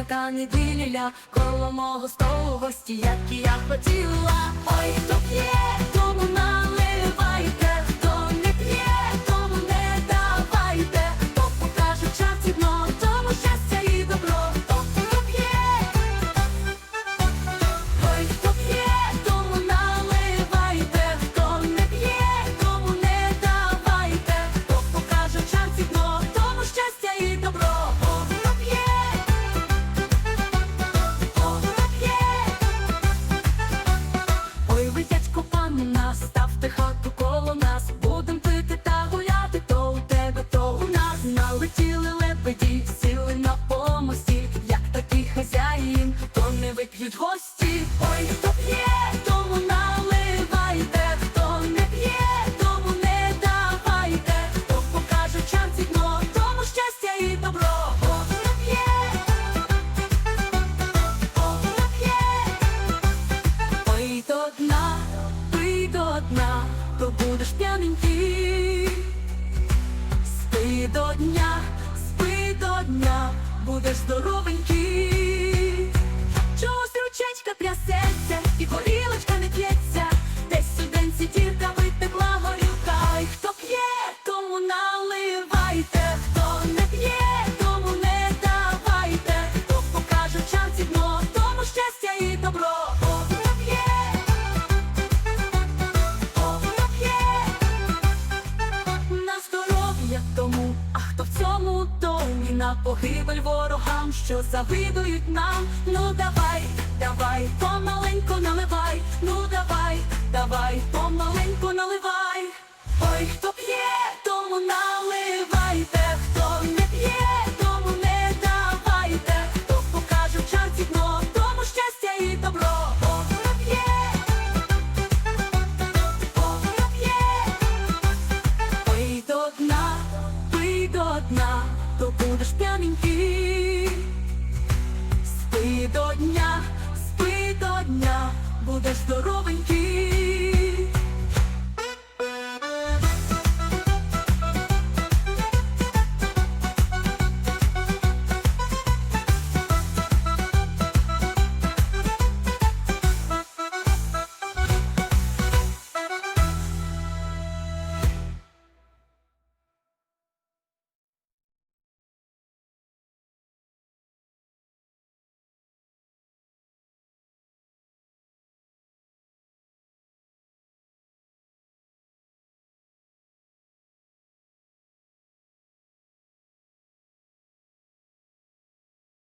свята неділя, коло мого столу гості, як і я хотіла. Ой, хто п'є, тому наливайте, не вип'ють гості. Ой, хто п'є, тому наливайте, хто не п'є, тому не давайте, хто покаже чарці дно, тому щастя і добро. Хто хто п'є. Ой, до дна, пий до дна, то будеш п'яненький. Спи до дня, спи до дня, будеш здоровенький. Погибель ворогам, що завидують нам. Ну давай, давай, помаленько наливай, ну давай, давай, помаленько наливай. Ой, хто п'є, тому наливайте, хто не п'є, тому не давайте, хто покаже в чарці дно, тому щастя і добро. О, то будеш п'яненький. Спи до дня,